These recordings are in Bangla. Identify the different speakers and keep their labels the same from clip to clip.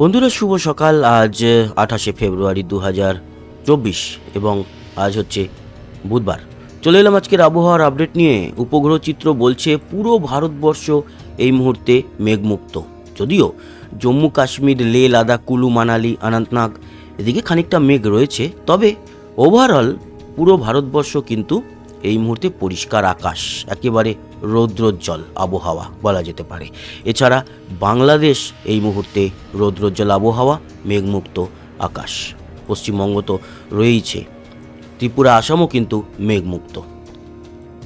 Speaker 1: বন্ধুরা, শুভ সকাল। আজ আঠাশে ফেব্রুয়ারি দু হাজার চব্বিশ এবং আজ হচ্ছে বুধবার। চলে এলাম আজকের আবহাওয়ার আপডেট নিয়ে। উপগ্রহ চিত্র বলছে পুরো ভারতবর্ষ এই মুহূর্তে মেঘমুক্ত। যদিও জম্মু কাশ্মীর, লে, লাদাখ, কুলু, মানালি, অনন্তনাগ এদিকে খানিকটা মেঘ রয়েছে। তবে ওভারঅল পুরো ভারতবর্ষ কিন্তু এই মুহূর্তে পরিষ্কার আকাশ। একেবারে রৌদ্রোজ্জ্বল আবহাওয়া বলা যেতে পারে। এছাড়া বাংলাদেশ এই মুহূর্তে রৌদ্রোজ্জ্বল আবহাওয়া, মেঘমুক্ত আকাশ। পশ্চিমবঙ্গ তো রয়েইছে, ত্রিপুরা, আসামও কিন্তু মেঘমুক্ত।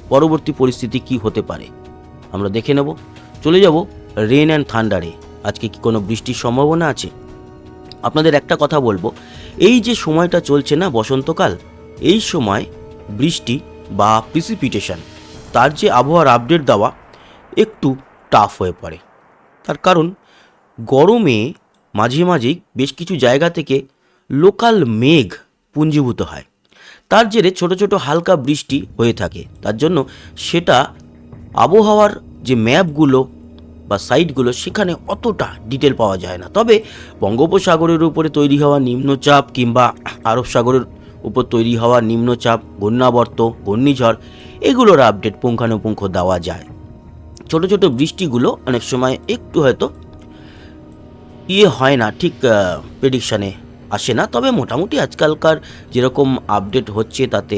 Speaker 1: পরবর্তী পরিস্থিতি কি হতে পারে? আমরা দেখে নেব। চলে যাব রেন অ্যান্ড থান্ডারে আজকে কি কোনো বৃষ্টির সম্ভাবনা আছে? আপনাদের একটা কথা বলব, এই যে সময়টা চলছে না বসন্তকাল, এই সময় বৃষ্টি বা প্রিসিপিটেশন তার যে আবহাওয়ার আপডেট দেওয়া একটু টাফ হয়ে পড়ে। তার কারণ, গরমে মাঝে মাঝেই বেশ কিছু জায়গা থেকে লোকাল মেঘ পুঞ্জীভূত হয়। তার জেরে ছোট ছোট হালকা বৃষ্টি হয়ে থাকে। তার জন্য সেটা আবহাওয়ার যে ম্যাপগুলো বা সাইটগুলো সেখানে অতটা ডিটেল পাওয়া যায় না। তবে বঙ্গোপসাগরের উপরে তৈরি হওয়া নিম্নচাপ কিংবা আরব সাগরের উপর তৈরি হওয়া নিম্নচাপ, ঘূর্ণাবর্ত, ঘূর্ণিঝড়, এগুলোর আপডেট পুঙ্খানুপুঙ্খ দেওয়া যায়। ছোট ছোট বৃষ্টিগুলো অনেক সময় একটু হয়তো ইয়ে হয় না, ঠিক প্রেডিকশানে আসে না, তবে মোটামুটি আজকালকার যেরকম আপডেট হচ্ছে তাতে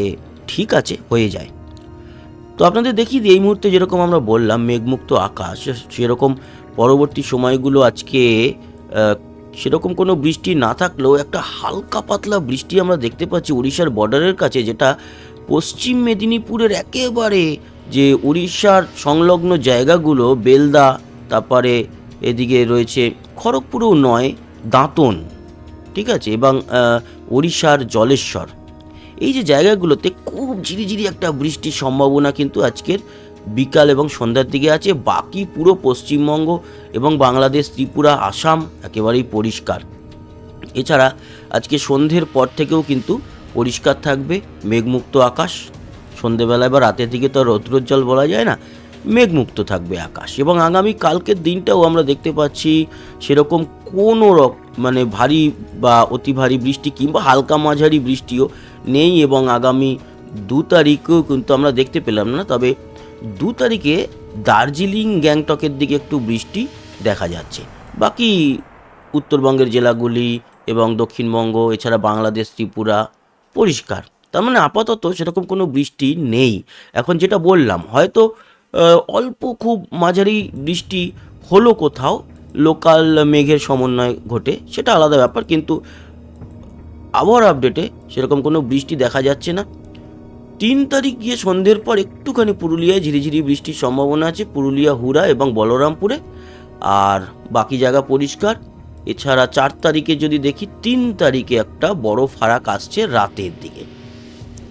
Speaker 1: ঠিক আছে, হয়ে যায়। তো আপনাদের দিই, এই মুহূর্তে যেরকম আমরা বললাম, মেঘমুক্ত আকাশ, সেরকম পরবর্তী সময়গুলো আজকে সেরকম কোনো বৃষ্টি না থাকলেও একটা হালকা পাতলা বৃষ্টি আমরা দেখতে পাচ্ছি উড়িষ্যার বর্ডারের কাছে, যেটা পশ্চিম মেদিনীপুরের একেবারে যে উড়িষ্যার সংলগ্ন জায়গাগুলো, বেলদা, তারপরে এদিকে রয়েছে খড়গপুরেও নয়, দাঁতন, ঠিক আছে? এবং উড়িষ্যার জলেশ্বর। এই যে জায়গাগুলোতে খুব ঝিরিঝিরি একটা বৃষ্টির সম্ভাবনা কিন্তু আজকের বিকাল এবং সন্ধ্যার দিকে আছে। বাকি পুরো পশ্চিমবঙ্গ এবং বাংলাদেশ, ত্রিপুরা, আসাম একেবারেই পরিষ্কার। এছাড়া আজকে সন্ধ্যের পর থেকেও কিন্তু পরিষ্কার থাকবে মেঘমুক্ত আকাশ। সন্ধেবেলায় বা রাতের দিকে তো রৌদ্রোজ্জ্বল বলা যায় না, মেঘমুক্ত থাকবে আকাশ। এবং আগামী কালকের দিনটাও আমরা দেখতে পাচ্ছি সেরকম কোনো রক মানে ভারী বা অতি ভারী বৃষ্টি কিংবা হালকা মাঝারি বৃষ্টিও নেই এবং আগামী দু তারিখেও কিন্তু আমরা দেখতে পেলাম না। তবে দু তারিখে দার্জিলিং, গ্যাংটকের দিকে একটু বৃষ্টি দেখা যাচ্ছে। বাকি উত্তরবঙ্গের জেলাগুলি এবং দক্ষিণবঙ্গ, এছাড়া বাংলাদেশ, ত্রিপুরা পরিষ্কার। তার মানে আপাতত সেরকম কোনো বৃষ্টি নেই। এখন যেটা বললাম, হয়তো অল্প খুব মাঝারি বৃষ্টি হলো কোথাও, লোকাল মেঘের সমন্বয় ঘটে, সেটা আলাদা ব্যাপার, কিন্তু আবহাওয়ার আপডেটে সেরকম কোনো বৃষ্টি দেখা যাচ্ছে না। তিন তারিখ গিয়ে সন্ধ্যের পর একটুখানি পুরুলিয়ায় ঝিরিঝিরি বৃষ্টির সম্ভাবনা আছে, পুরুলিয়া, হুড়া এবং বলরামপুরে। আর বাকি জায়গা পরিষ্কার। এছাড়া চার তারিখে যদি দেখি, তিন তারিখে একটা বড় ফারাক আসছে রাতের দিকে।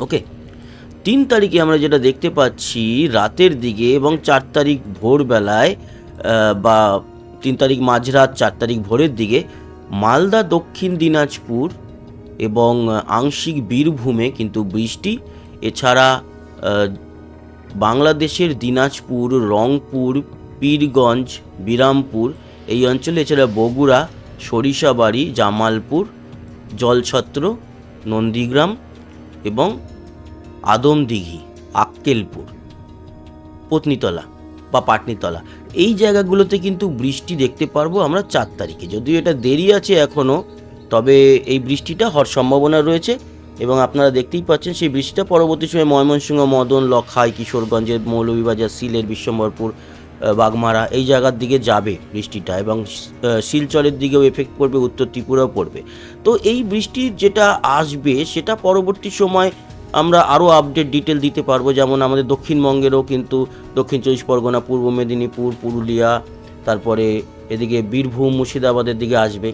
Speaker 1: ওকে? তিন তারিখে আমরা যেটা দেখতে পাচ্ছি রাতের দিকে এবং চার তারিখ ভোরবেলায় বা তিন তারিখ মাঝরাত, চার তারিখ ভোরের দিকে মালদা, দক্ষিণ দিনাজপুর এবং আংশিক বীরভূমে কিন্তু বৃষ্টি। এছাড়া বাংলাদেশের দিনাজপুর, রংপুর, পীরগঞ্জ, বিরামপুর, এই অঞ্চলে, এছাড়া বগুড়া, সরিষাবাড়ি, জামালপুর, জলছত্র, নন্দীগ্রাম এবং আদমদিঘি, আক্কেলপুর, পত্নীতলা বা পাটনিতলা। এই জায়গাগুলোতে কিন্তু বৃষ্টি দেখতে পারব আমরা চার তারিখে। যদিও এটা দেরি আছে এখনও তবে এই বৃষ্টিটা হওয়ার সম্ভাবনা রয়েছে। এবং আপনারা দেখতেই পাচ্ছেন সেই বৃষ্টিটা পরবর্তী সময় ময়মনসিংহ, মদন, লখাই, কিশোরগঞ্জের মৌলভীবাজার, সিলেট, বিশ্বম্বরপুর বাগমারা এই জায়গার দিকে যাবে বৃষ্টিটা এবং শিলচরের দিকেও এফেক্ট পড়বে, উত্তর ত্রিপুরাও পড়বে। তো এই বৃষ্টির যেটা আসবে, সেটা পরবর্তী সময় আমরা আরও আপডেট ডিটেল দিতে পারব। যেমন আমাদের দক্ষিণবঙ্গেরও কিন্তু দক্ষিণ চব্বিশ পরগনা, পূর্ব মেদিনীপুর, পুরুলিয়া, তারপরে এদিকে বীরভূম, মুর্শিদাবাদের দিকে আসবে।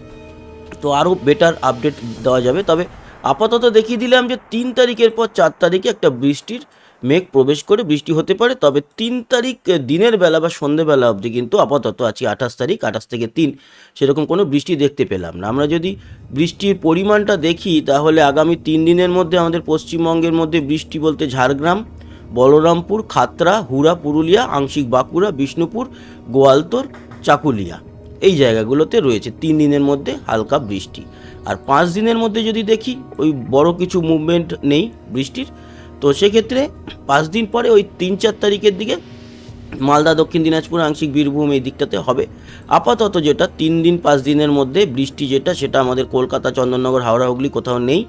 Speaker 1: তো আরও বেটার আপডেট দেওয়া যাবে। তবে আপাতত দেখিয়ে দিলাম যে তিন তারিখের পর চার তারিখে একটা বৃষ্টির মেঘ প্রবেশ করে বৃষ্টি হতে পারে, তবে তিন তারিখ দিনের বেলা বা সন্ধেবেলা অবধি কিন্তু আপাতত আছি আঠাশ তারিখ, আঠাশ থেকে তিন, সেরকম কোনো বৃষ্টি দেখতে পেলাম না। আমরা যদি বৃষ্টির পরিমাণটা দেখি, তাহলে আগামী তিন দিনের মধ্যে আমাদের পশ্চিমবঙ্গের মধ্যে বৃষ্টি বলতে ঝাড়গ্রাম, বলরামপুর খাতরা হুড়া, পুরুলিয়া, আংশিক বাঁকুড়া, বিষ্ণুপুর, গোয়ালতোর, চাকুলিয়া। এই জায়গাগুলোতে রয়েছে। তিন দিনের মধ্যে হালকা বৃষ্টি। আর পাঁচ দিনের মধ্যে যদি দেখি, ওই বড় কিছু মুভমেন্ট নেই বৃষ্টির। তো সেক্ষেত্রে পাঁচ দিন পরে ওই তিন চার তারিখের দিকে মালদা, দক্ষিণ দিনাজপুর, আংশিক বীরভূম এই দিকটাতে হবে। আপাতত যেটা তিন দিন, পাঁচ দিনের মধ্যে বৃষ্টি যেটা, সেটা আমাদের কলকাতা, চন্দননগর, হাওড়া, হুগলি কোথাও নেই।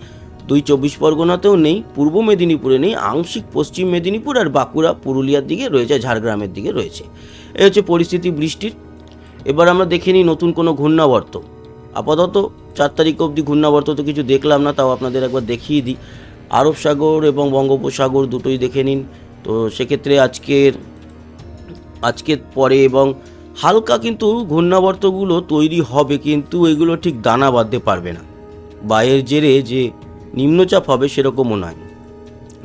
Speaker 1: দুই চব্বিশ পরগনাতেও নেই, পূর্ব মেদিনীপুরে নেই, আংশিক পশ্চিম মেদিনীপুর আর বাঁকুড়া, পুরুলিয়ার দিকে রয়েছে, ঝাড়গ্রামের দিকে রয়েছে। এ হচ্ছে পরিস্থিতি বৃষ্টির। এবার আমরা দেখে নিই নতুন কোনো ঘূর্ণাবর্ত। আপাতত চার তারিখ অবধি ঘূর্ণাবর্ত তো কিছু দেখলাম না, তাও আপনাদের একবার দেখিয়ে দিই। আরব সাগর এবং বঙ্গোপসাগর দুটোই দেখে নিন। তো সেক্ষেত্রে আজকের আজকের পরে এবং হালকা কিন্তু ঘূর্ণাবর্তগুলো তৈরি হবে, কিন্তু এগুলো ঠিক দানা বাঁধতে পারবে না। বায়ের জেরে যে নিম্নচাপ হবে সেরকমও নয়।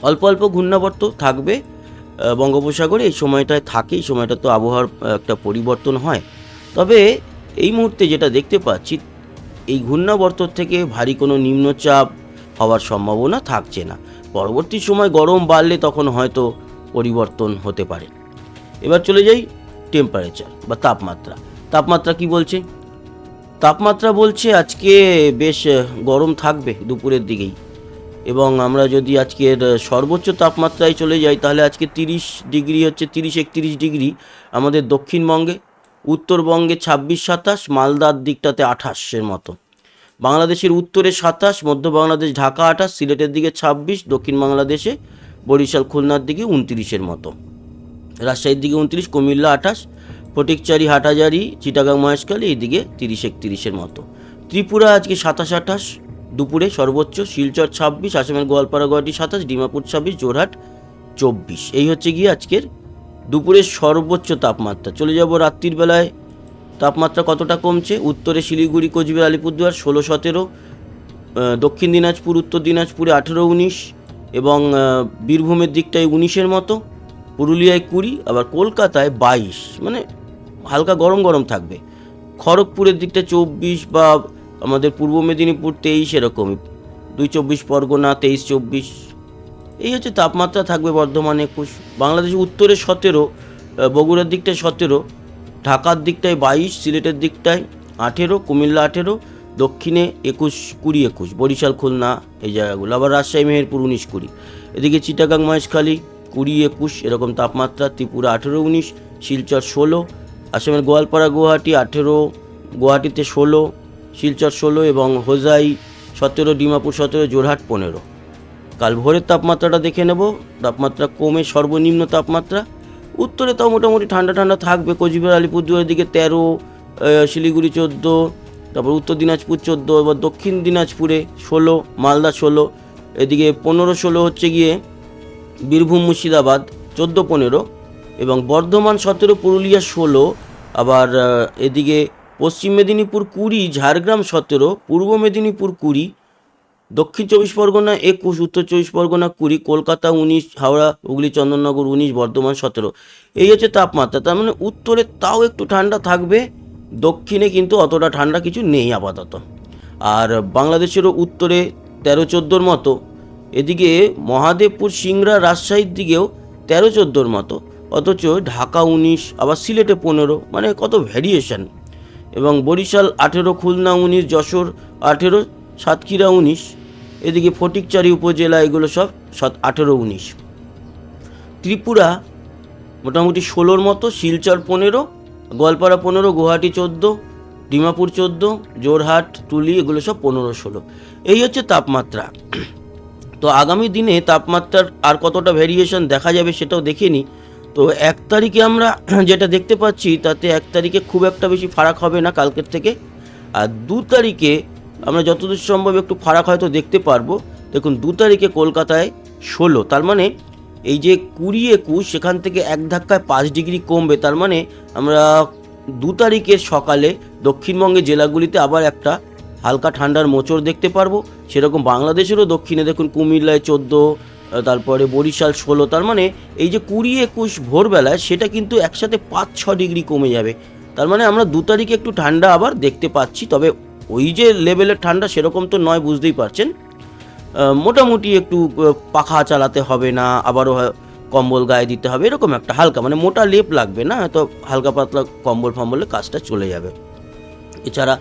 Speaker 1: অল্প অল্প ঘূর্ণাবর্ত থাকবে বঙ্গোপসাগরে। এই সময়টায় থাকে, এই সময়টা তো আবহাওয়ার একটা পরিবর্তন হয়। তবে এই মুহূর্তে যেটা দেখতে পাচ্ছি, এই ঘূর্ণাবর্ত থেকে ভারী কোনো নিম্নচাপ হওয়ার সম্ভাবনা থাকছে না। পরবর্তী সময় গরম বাড়লে তখন হয়তো পরিবর্তন হতে পারে। এবার চলে যাই টেম্পারেচার বা তাপমাত্রা। তাপমাত্রা কি বলছে? তাপমাত্রা বলছে আজকে বেশ গরম থাকবে দুপুরের দিকেই। এবং আমরা যদি আজকের সর্বোচ্চ তাপমাত্রায় চলে যাই, তাহলে আজকে তিরিশ ডিগ্রি হচ্ছে, তিরিশ একত্রিশ ডিগ্রি আমাদের দক্ষিণবঙ্গে। উত্তরবঙ্গে ছাব্বিশ সাতাশ, মালদার দিকটাতে আঠাশের মতো। বাংলাদেশের উত্তরে সাতাশ, মধ্য বাংলাদেশ ঢাকা আঠাশ, সিলেটের দিকে ছাব্বিশ, দক্ষিণ বাংলাদেশে বরিশাল, খুলনার দিকে উনত্রিশের মতো। রাজশাহীর দিকে উনত্রিশ, কুমিল্লা আঠাশ, ফটিকচারি হাটাজারি চিটাগাং, মহেশখালী এইদিকে তিরিশ, একত্রিশের মতো। ত্রিপুরা আজকে সাতাশ আঠাশ, দুপুরে সর্বোচ্চ শিলচর ছাব্বিশ, আসামের গোয়ালপাড়া, গুয়াহাটি সাতাশ, ডিমাপুর ছাব্বিশ জোরহাট চব্বিশ। এই হচ্ছে গিয়ে আজকের দুপুরের সর্বোচ্চ তাপমাত্রা। চলে যাব রাত্রির বেলায়। তাপমাত্রা কতটা কমছে? উত্তরে শিলিগুড়ি, কোচবিহার, আলিপুরদুয়ার ষোলো সতেরো দক্ষিণ দিনাজপুর, উত্তর দিনাজপুরে আঠেরো উনিশ এবং বীরভূমের দিকটায় উনিশের মতো, পুরুলিয়ায় কুড়ি, আবার কলকাতায় বাইশ। মানে হালকা গরম গরম থাকবে। খড়গপুরের দিকটা চব্বিশ বা আমাদের পূর্ব মেদিনীপুর তেইশ এরকমই। দুই চব্বিশ পরগনা, তেইশ চব্বিশ এই হচ্ছে তাপমাত্রা থাকবে বর্ধমানে একুশ, বাংলাদেশ উত্তরে সতেরো বগুড়ার দিকটায় সতেরো, ঢাকার দিকটায় বাইশ, সিলেটের দিকটায় আঠেরো, কুমিল্লা আঠেরো, দক্ষিণে একুশ, কুড়ি একুশ, বরিশাল, খুলনা এই জায়গাগুলো, আবার রাজশাহী, মেহেরপুর উনিশ, কুড়ি। এদিকে চিটাগাং, মহেশখালী কুড়ি একুশ, এরকম তাপমাত্রা, ত্রিপুরা আঠেরো, উনিশ, শিলচর ষোলো, আসামের গোয়ালপাড়া, গুয়াহাটি আঠেরো, গুয়াহাটিতে ষোলো, শিলচর ষোলো এবং হোজাই সতেরো, ডিমাপুর সতেরো জোরহাট পনেরো। কাল ভোরের তাপমাত্রাটা দেখে নেব, তাপমাত্রা কমে সর্বনিম্ন তাপমাত্রা। উত্তরে তাও মোটামুটি ঠান্ডা ঠান্ডা থাকবে, কোচবিহার আলিপুরদুয়ারের দিকে তেরো শিলিগুড়ি চোদ্দ, তারপর উত্তর দিনাজপুর চোদ্দ, এবার দক্ষিণ দিনাজপুরে ষোলো, মালদা ষোলো, এদিকে পনেরো ষোলো হচ্ছে গিয়ে বীরভূম, মুর্শিদাবাদ চোদ্দ পনেরো, এবং বর্ধমান সতেরো, পুরুলিয়া ষোলো, আবার এদিকে পশ্চিম মেদিনীপুর কুড়ি, ঝাড়গ্রাম সতেরো, পূর্ব মেদিনীপুর কুড়ি দক্ষিণ চব্বিশ পরগনা একুশ, উত্তর চব্বিশ পরগনা কুড়ি, কলকাতা উনিশ, হাওড়া, হুগলি, চন্দননগর উনিশ, বর্ধমান সতেরো। এই হচ্ছে তাপমাত্রা। তার মানে উত্তরে তাও একটু ঠান্ডা থাকবে, দক্ষিণে কিন্তু অতটা ঠান্ডা কিছু নেই আপাতত। আর বাংলাদেশেরও উত্তরে তেরো চোদ্দোর মতো, এদিকে মহাদেবপুর, সিংড়া, রাজশাহীর দিকেও তেরো চোদ্দোর মতো, অথচ ঢাকা উনিশ, আবার সিলেটে পনেরো মানে কত ভ্যারিয়েশন। এবং বরিশাল আঠেরো, খুলনা উনিশ, যশোর আঠেরো, সাতক্ষীরা উনিশ এদিকে ফটিকচারি উপজেলা এগুলো সব সাত, আঠেরো, উনিশ। ত্রিপুরা মোটামুটি ষোলোর মতো, শিলচর পনেরো, গোয়ালপাড়া পনেরো, গুয়াহাটি চোদ্দ, ডিমাপুর চোদ্দ জোরহাট তুলি এগুলো সব পনেরো, ষোলো। এই হচ্ছে তাপমাত্রা। তো আগামী দিনে তাপমাত্রার আর কতটা ভ্যারিয়েশন দেখা যাবে সেটাও দেখে নিই তো এক তারিখে আমরা যেটা দেখতে পাচ্ছি, তাতে এক তারিখে খুব একটা বেশি ফারাক হবে না কালকের থেকে। আর দু তারিখে আমরা যতদূর সম্ভব একটু ফারাক হয়তো দেখতে পারব। দেখুন, দু তারিখে কলকাতায় ষোলো, তার মানে এই যে কুড়ি একুশ, সেখান থেকে এক ধাক্কায় পাঁচ ডিগ্রি কমবে, তার মানে আমরা দু তারিখের সকালে দক্ষিণবঙ্গের জেলাগুলিতে আবার একটা হালকা ঠান্ডার মোচড় দেখতে পারব। সেরকম বাংলাদেশেরও দক্ষিণে দেখুন কুমিল্লায় চোদ্দ তারপরে বরিশাল ষোলো, তার মানে এই যে কুড়ি একুশ ভোরবেলায় সেটা কিন্তু একসাথে পাঁচ, ছ ডিগ্রি কমে যাবে। তার মানে আমরা দু তারিখে একটু ঠান্ডা আবার দেখতে পাচ্ছি, তবে ওই যে লেভেলের ঠান্ডা সেরকম তো নয়, বুঝতেই পারছেন। মোটামুটি একটু পাখা চালাতে হবে না, আবারও কম্বল গায়ে দিতে হবে, এরকম একটা হালকা মানে মোটা লেপ লাগবে না, হয়তো হালকা পাতলা কম্বল ফম্বলে কাজটা চলে যাবে। এছাড়া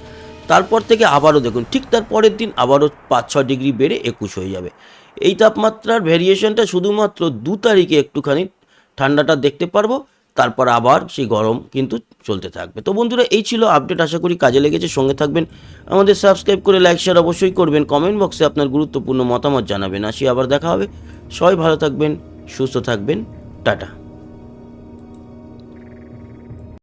Speaker 1: তারপর থেকে আবারও দেখুন, ঠিক তার পরের দিন আবারও পাঁচ ছ ডিগ্রি বেড়ে একুশ হয়ে যাবে। এই তাপমাত্রার ভ্যারিয়েশনটা শুধুমাত্র দু তারিখে একটুখানি ঠান্ডাটা দেখতে পারব তারপর আবার সেই গরম কিন্তু চলতে থাকবে। তো বন্ধুরা, এই ছিল আপডেট আশা করি কাজে লেগেছে, সঙ্গে থাকবেন। আমাদের সাবস্ক্রাইব করে লাইক শেয়ার অবশ্যই করবেন। কমেন্ট বক্সে আপনার গুরুত্বপূর্ণ মতামত জানাবেন। আসি আবার দেখা হবে। সবাই ভালো থাকবেন, সুস্থ থাকবেন। টাটা।